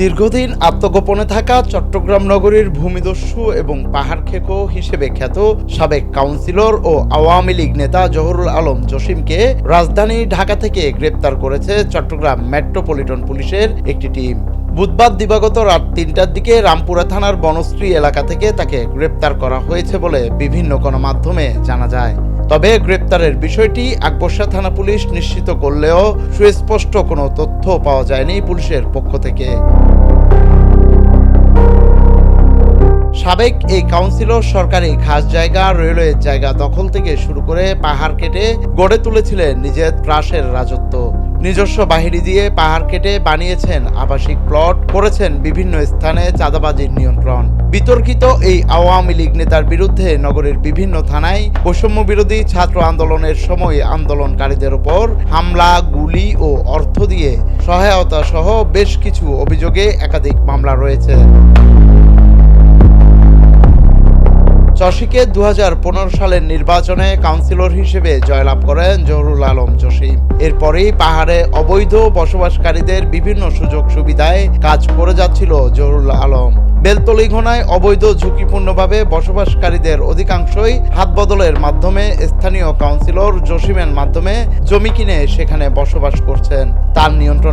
দীর্ঘদিন আত্মগোপনে থাকা চট্টগ্রাম নগরীর ভূমিদস্যু এবং পাহাড় খেকো হিসেবে খ্যাত সাবেক কাউন্সিলর ও আওয়ামী লীগ নেতা জহুরুল আলম জসিমকে রাজধানী ঢাকা থেকে গ্রেপ্তার করেছে চট্টগ্রাম মেট্রোপলিটন পুলিশের একটি টিম। বুধবার দিবাগত রাত তিনটার দিকে রামপুরা থানার বনশ্রী এলাকা থেকে তাকে গ্রেপ্তার করা হয়েছে বলে বিভিন্ন গণমাধ্যমে জানা যায়। তবে গ্রেপ্তারের বিষয়টি আকবর্ষা থানা পুলিশ নিশ্চিত করলেও সুস্পষ্ট কোনো তথ্য পাওয়া যায়নি পুলিশের পক্ষ থেকে। সাবেক এই কাউন্সিলর সরকারি খাস জায়গা রেলওয়ের জায়গা দখল থেকে শুরু করে পাহাড় কেটে গড়ে তুলেছিলেন নিজের ত্রাসের রাজত্ব। নিজস্ব বাহিনী দিয়ে পাহাড় কেটে বানিয়েছেন আবাসিক প্লট, করেছেন বিভিন্ন স্থানে চাঁদাবাজির নিয়ন্ত্রণ। বিতর্কিত এই আওয়ামী লীগ নেতার বিরুদ্ধে নগরের বিভিন্ন থানায় বৈষম্য বিরোধী ছাত্র আন্দোলনের সময় আন্দোলনকারীদের ওপর হামলা, গুলি ও অর্থ দিয়ে সহায়তা সহ বেশ কিছু অভিযোগে একাধিক মামলা রয়েছে। চশিকে দু সালের নির্বাচনে কাউন্সিলর হিসেবে জয়লাভ করেন জহুরুল আলম জসিম এরপরেই পাহাড়ে অবৈধ বসবাসকারীদের বিভিন্ন সুযোগ সুবিধায় কাজ করে যাচ্ছিল জহুরুল আলম। বেলতলি ঘোনায় অবৈধ ঝুঁকিপূর্ণভাবে বসবাসকারীদের অধিকাংশই হাত বদলের মাধ্যমে স্থানীয় কাউন্সিলর জসিমের মাধ্যমে জমি কিনে সেখানে বসবাস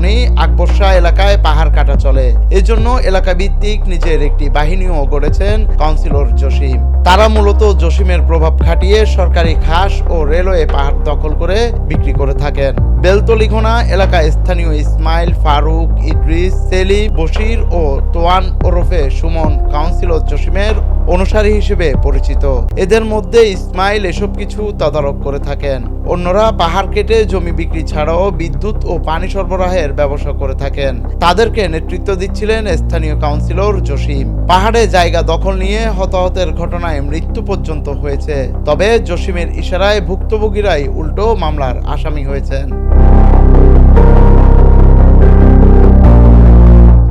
তার নিয়ন্ত্রণেই আকবর্ষা এলাকায় পাহাড় কাটা চলে। এজন্য এলাকা ভিত্তিক নিজের একটি বাহিনীও গড়েছেন কাউন্সিলর জসিম। তারা মূলত জসিমের প্রভাব খাটিয়ে সরকারি খাস ও রেলওয়ে পাহাড় দখল করে বিক্রি করে থাকেন। বেলতলিঘোনা এলাকায় স্থানীয় ইসমাইল, ফারুক, ইদ্রিস সেলি বশির ও তোয়ান ওরফে সুমন কাউন্সিলর জসিমের অনুসারী হিসেবে পরিচিত। এদের মধ্যে ইসমাইল এসব কিছু তদারক করে থাকেন। অন্যরা পাহাড় কেটে জমি বিক্রি ছাড়াও বিদ্যুৎ ও পানি সরবরাহের ব্যবসা করে থাকেন। তাদেরকে নেতৃত্ব দিচ্ছিলেন স্থানীয় কাউন্সিলর জসিম। পাহাড়ে জায়গা দখল নিয়ে হতাহতের ঘটনায় মৃত্যু পর্যন্ত হয়েছে। তবে জসিমের ইশারায় ভুক্তভোগীরাই উল্টো মামলার আসামি হয়েছেন।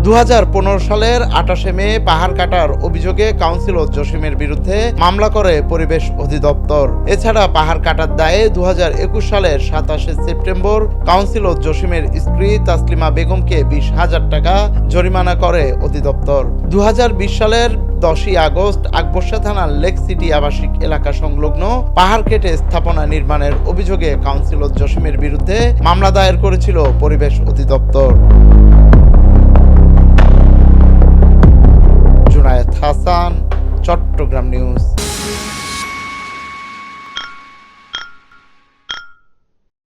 দু হাজার পনেরো সালের আঠাশে মে পাহাড় কাটার অভিযোগে কাউন্সিলর জসিমের বিরুদ্ধে মামলা করে পরিবেশ অধিদপ্তর। এছাড়া পাহাড় কাটার দায়ে দু হাজার একুশ সালের সাতাশে সেপ্টেম্বর কাউন্সিলর জসিমের স্ত্রী তাসলিমা বেগমকে বিশ হাজার টাকা জরিমানা করে অধিদপ্তর। দু হাজার বিশ সালের দশই আগস্ট আকবর্ষা থানার লেক সিটি আবাসিক এলাকা সংলগ্ন পাহাড় কেটে স্থাপনা নির্মাণের অভিযোগে কাউন্সিলর জসিমের বিরুদ্ধে মামলা দায়ের করেছিল পরিবেশ অধিদপ্তর।